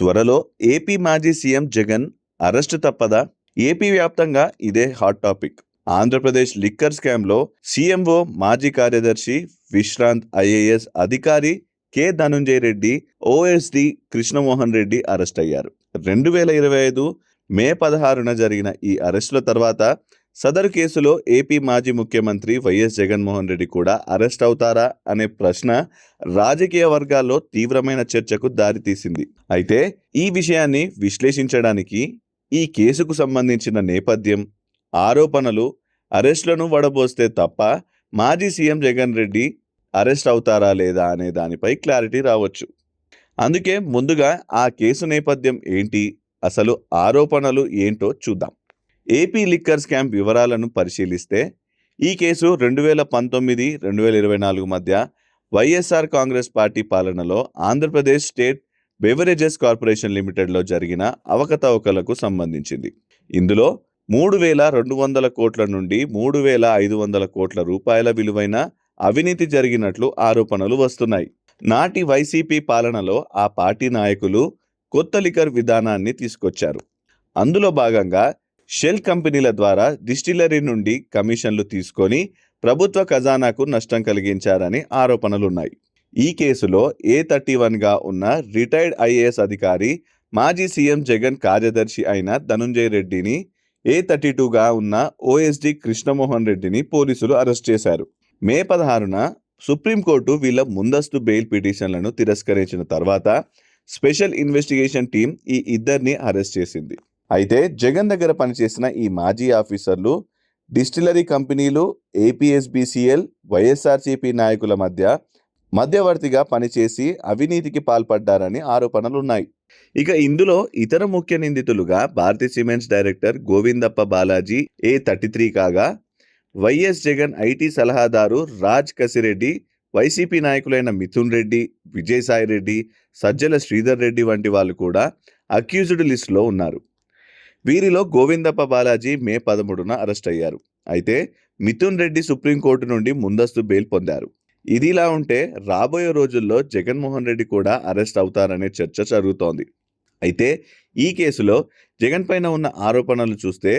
త్వరలో ఏపీ మాజీ CM Jagan arrest తప్పదా? ఏపీ వ్యాప్తంగా ఇదే హాట్ టాపిక్. ఆంధ్రప్రదేశ్ లిక్కర్ స్కామ్లో సీఎంఓ మాజీ కార్యదర్శి విశ్రాంత్ ఐఏఎస్ అధికారి K Dhanunjay Reddy OSD Krishnamohan Reddy arrest అయ్యారు రెండు వేల ఇరవై ఐదు మే పదహారున జరిగిన ఈ అరెస్టుల తర్వాత సదరు కేసులో ఏపీ మాజీ ముఖ్యమంత్రి వైఎస్ జగన్మోహన్ రెడ్డి కూడా అరెస్ట్ అవుతారా అనే ప్రశ్న రాజకీయ వర్గాల్లో తీవ్రమైన చర్చకు దారితీసింది. అయితే ఈ విషయాన్ని విశ్లేషించడానికి ఈ కేసుకు సంబంధించిన నేపథ్యం ఆరోపణలు అరెస్టులను వడబోస్తే తప్ప మాజీ సీఎం జగన్ రెడ్డి అరెస్ట్ అవుతారా లేదా అనే దానిపై క్లారిటీ రావచ్చు. అందుకే ముందుగా ఆ కేసు నేపథ్యం ఏంటి అసలు ఆరోపణలు ఏంటో చూద్దాం. ఏపీ లిక్కర్ స్కామ్ వివరాలను పరిశీలిస్తే ఈ కేసు రెండు వేల పంతొమ్మిది రెండు వేల ఇరవై నాలుగు మధ్య వైఎస్ఆర్ కాంగ్రెస్ పార్టీ పాలనలో ఆంధ్రప్రదేశ్ స్టేట్ బెవరేజెస్ కార్పొరేషన్ లిమిటెడ్లో జరిగిన అవకతవకలకు సంబంధించింది. ఇందులో మూడు వేల రెండు వందల కోట్ల నుండి మూడు వేల ఐదు వందల కోట్ల రూపాయల విలువైన అవినీతి జరిగినట్లు ఆరోపణలు వస్తున్నాయి. నాటి వైసీపీ పాలనలో ఆ పార్టీ నాయకులు కొత్త లిక్కర్ విధానాన్ని తీసుకొచ్చారు. అందులో భాగంగా షెల్ కంపెనీల ద్వారా డిస్టిలరీ నుండి కమిషన్లు తీసుకొని ప్రభుత్వ ఖజానాకు నష్టం కలిగించారని ఆరోపణలున్నాయి. ఈ కేసులో ఏ థర్టీ వన్గా ఉన్న రిటైర్డ్ ఐఏఎస్ అధికారి మాజీ సీఎం జగన్ కార్యదర్శి అయిన ధనుంజయ్ రెడ్డిని ఏ థర్టీ టూగా ఉన్న ఓఎస్డి కృష్ణమోహన్ రెడ్డిని పోలీసులు అరెస్ట్ చేశారు. మే పదహారున సుప్రీంకోర్టు వీళ్ళ ముందస్తు బెయిల్ పిటిషన్లను తిరస్కరించిన తర్వాత స్పెషల్ ఇన్వెస్టిగేషన్ టీం ఈ ఇద్దరిని అరెస్ట్ చేసింది. అయితే జగన్ దగ్గర పనిచేసిన ఈ మాజీ ఆఫీసర్లు డిస్టిలరీ కంపెనీలు ఏపీఎస్బిసిఎల్ వైఎస్ఆర్సీపీ నాయకుల మధ్య మధ్యవర్తిగా పనిచేసి అవినీతికి పాల్పడ్డారని ఆరోపణలున్నాయి. ఇక ఇందులో ఇతర ముఖ్య నిందితులుగా Bharathi cements director Govindappa Balaji A thirty three కాగా వైఎస్ జగన్ ఐటీ సలహాదారు రాజ్ కసిరెడ్డి వైసీపీ నాయకులైన మిథున్ రెడ్డి విజయసాయి రెడ్డి సజ్జల శ్రీధర్ రెడ్డి వంటి వాళ్ళు కూడా అక్యూజ్డ్ లిస్టులో ఉన్నారు. వీరిలో గోవిందప్ప బాలాజీ మే పదమూడున అరెస్ట్ అయ్యారు. అయితే మిథున్ రెడ్డి సుప్రీంకోర్టు నుండి ముందస్తు బెయిల్ పొందారు. ఇదిలా ఉంటే రాబోయే రోజుల్లో జగన్మోహన్ రెడ్డి కూడా అరెస్ట్ అవుతారనే చర్చ జరుగుతోంది. అయితే ఈ కేసులో జగన్ పైన ఉన్న ఆరోపణలు చూస్తే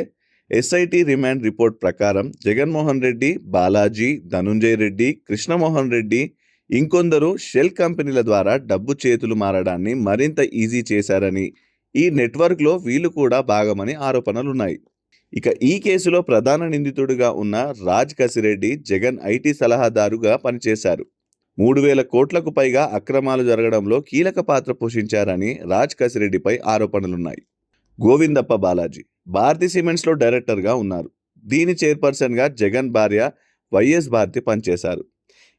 ఎస్ఐటి రిమాండ్ రిపోర్ట్ ప్రకారం జగన్మోహన్ రెడ్డి బాలాజీ ధనుంజయ్ రెడ్డి కృష్ణమోహన్ రెడ్డి ఇంకొందరు షెల్ కంపెనీల ద్వారా డబ్బు చేతులు మారడాన్ని మరింత ఈజీ చేశారని ఈ నెట్వర్క్లో వీళ్ళు కూడా భాగమని ఆరోపణలున్నాయి. ఇక ఈ కేసులో ప్రధాన నిందితుడిగా ఉన్న రాజ్ కసిరెడ్డి జగన్ ఐటీ సలహాదారుగా పనిచేశారు. మూడు వేల కోట్లకు పైగా అక్రమాలు జరగడంలో కీలక పాత్ర పోషించారని రాజ్ కసిరెడ్డిపై ఆరోపణలున్నాయి. గోవిందప్ప బాలాజీ భారతి సిమెంట్స్లో డైరెక్టర్గా ఉన్నారు. దీని చైర్పర్సన్గా జగన్ భార్య వైఎస్ భారతి పనిచేశారు.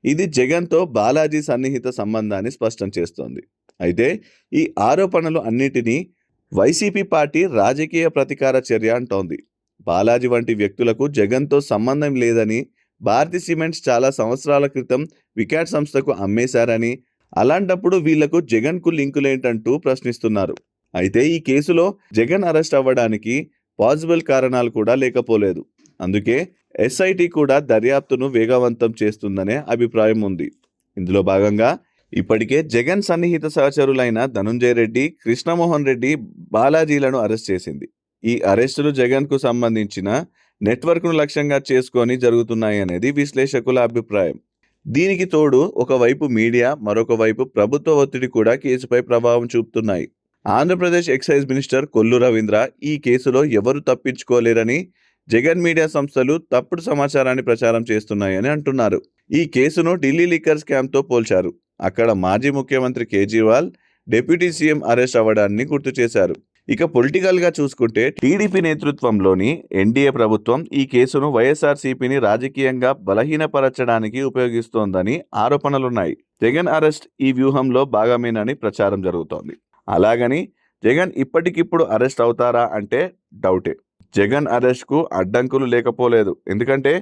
ఇది జగన్తో బాలాజీ సన్నిహిత సంబంధాన్ని స్పష్టం చేస్తోంది. అయితే ఈ ఆరోపణలు అన్నిటినీ వైసీపీ పార్టీ రాజకీయ ప్రతీకార చర్య అంటోంది. బాలాజీ వంటి వ్యక్తులకు జగన్తో సంబంధం లేదని భారతి సిమెంట్స్ చాలా సంవత్సరాల క్రితం వికాట్ సంస్థకు అమ్మేశారని అలాంటప్పుడు వీళ్ళకు జగన్కు లింకులేంటంటూ ప్రశ్నిస్తున్నారు. అయితే ఈ కేసులో జగన్ అరెస్ట్ అవ్వడానికి పాజిబుల్ కారణాలు కూడా లేకపోలేదు. అందుకే ఎస్ఐటి కూడా దర్యాప్తును వేగవంతం చేస్తుందనే అభిప్రాయం ఉంది. ఇందులో భాగంగా ఇప్పటికే జగన్ సన్నిహిత సహచరులైన ధనుంజయ రెడ్డి కృష్ణమోహన్ రెడ్డి బాలాజీలను అరెస్ట్ చేసింది. ఈ అరెస్టులు జగన్కు సంబంధించిన నెట్వర్క్ను లక్ష్యంగా చేసుకొని జరుగుతున్నాయి అనేది విశ్లేషకుల అభిప్రాయం. దీనికి తోడు ఒకవైపు మీడియా మరొక వైపు ప్రభుత్వ ఒత్తిడి కూడా కేసుపై ప్రభావం చూపుతున్నాయి. ఆంధ్రప్రదేశ్ ఎక్సైజ్ మినిస్టర్ కొల్లు రవీంద్ర ఈ కేసులో ఎవరు తప్పించుకోలేరని జగన్ మీడియా సంస్థలు తప్పుడు సమాచారాన్ని ప్రచారం చేస్తున్నాయని అంటున్నారు. ఈ కేసును ఢిల్లీ లిక్కర్ స్కామ్తో పోల్చారు. అక్కడ మాజీ ముఖ్యమంత్రి కేజ్రీవాల్ డిప్యూటీ సీఎం అరెస్ట్ అవ్వడాన్ని గుర్తు చేశారు. ఇక పొలిటికల్గా చూసుకుంటే టీడీపీ నేతృత్వంలోని ఎన్డీఏ ప్రభుత్వం ఈ కేసును వైఎస్ఆర్సీపీని రాజకీయంగా బలహీనపరచడానికి ఉపయోగిస్తోందని ఆరోపణలున్నాయి. జగన్ అరెస్ట్ ఈ వ్యూహంలో భాగమేనని ప్రచారం జరుగుతోంది. అలాగని జగన్ ఇప్పటికిప్పుడు అరెస్ట్ అవుతారా అంటే డౌటే. జగన్ అరెస్ట్కు అడ్డంకులు లేకపోలేదు. ఎందుకంటే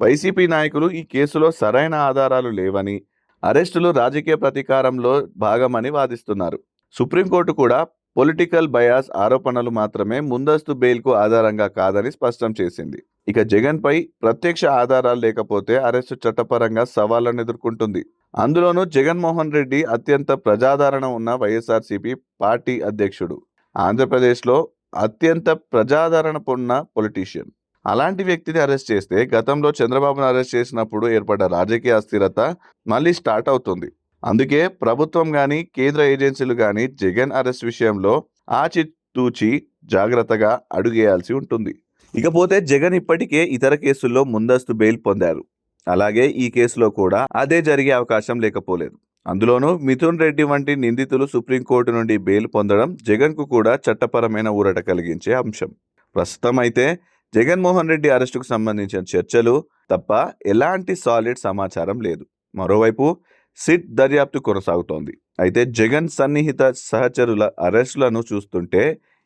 వైసీపీ నాయకులు ఈ కేసులో సరైన ఆధారాలు లేవని అరెస్టులు రాజకీయ ప్రతీకారంలో భాగమని వాదిస్తున్నారు. సుప్రీంకోర్టు కూడా పొలిటికల్ బయాస్ ఆరోపణలు మాత్రమే ముందస్తు బెయిల్కు ఆధారంగా కాదని స్పష్టం చేసింది. ఇక జగన్పై ప్రత్యక్ష ఆధారాలు లేకపోతే అరెస్టు చట్టపరంగా సవాళ్ళను ఎదుర్కొంటుంది. అందులోనూ జగన్మోహన్ రెడ్డి అత్యంత ప్రజాదరణ ఉన్న వైఎస్ఆర్సీపీ పార్టీ అధ్యక్షుడు. ఆంధ్రప్రదేశ్లో అత్యంత ప్రజాదరణ పొన్న పొలిటీషియన్. అలాంటి వ్యక్తిని అరెస్ట్ చేస్తే గతంలో చంద్రబాబును అరెస్ట్ చేసినప్పుడు ఏర్పడ్డ రాజకీయ అస్థిరత మళ్ళీ స్టార్ట్ అవుతుంది. అందుకే ప్రభుత్వం కానీ కేంద్ర ఏజెన్సీలు కానీ జగన్ అరెస్ట్ విషయంలో ఆచితూచి జాగ్రత్తగా అడుగేయాల్సి ఉంటుంది. ఇకపోతే జగన్ ఇప్పటికే ఇతర కేసుల్లో ముందస్తు బెయిల్ పొందారు. అలాగే ఈ కేసులో కూడా అదే జరిగే అవకాశం లేకపోలేదు. అందులోనూ మిథున్ రెడ్డి వంటి నిందితులు సుప్రీంకోర్టు నుండి బెయిల్ పొందడం జగన్కు కూడా చట్టపరమైన ఊరట కలిగించే అంశం. ప్రస్తుతం అయితే జగన్మోహన్ రెడ్డి అరెస్టుకు సంబంధించిన చర్చలు తప్ప ఎలాంటి సాలిడ్ సమాచారం లేదు. మరోవైపు సిట్ దర్యాప్తు కొనసాగుతోంది. అయితే జగన్ సన్నిహిత సహచరుల అరెస్టులను చూస్తుంటే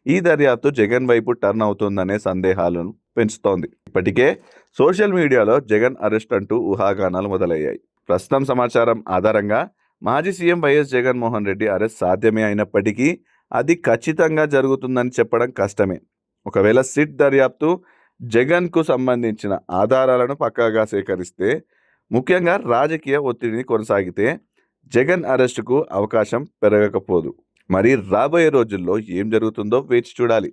ఈ దర్యాప్తు జగన్ వైపు టర్న్ అవుతుందనే సందేహాలను పెంచుతోంది. ఇప్పటికే సోషల్ మీడియాలో జగన్ అరెస్ట్ అంటూ ఊహాగానాలు మొదలయ్యాయి. ప్రస్తుతం సమాచారం ఆధారంగా మాజీ CM YS Jaganmohan Reddy arrest సాధ్యమే అయినప్పటికీ అది ఖచ్చితంగా జరుగుతుందని చెప్పడం కష్టమే. ఒకవేళ సిట్ దర్యాప్తు జగన్కు సంబంధించిన ఆధారాలను పక్కాగా సేకరిస్తే ముఖ్యంగా రాజకీయ ఒత్తిడిని కొనసాగితే జగన్ అరెస్టుకు అవకాశం పెరగకపోదు. మరి రాబోయే రోజుల్లో ఏం జరుగుతుందో వేచి చూడాలి.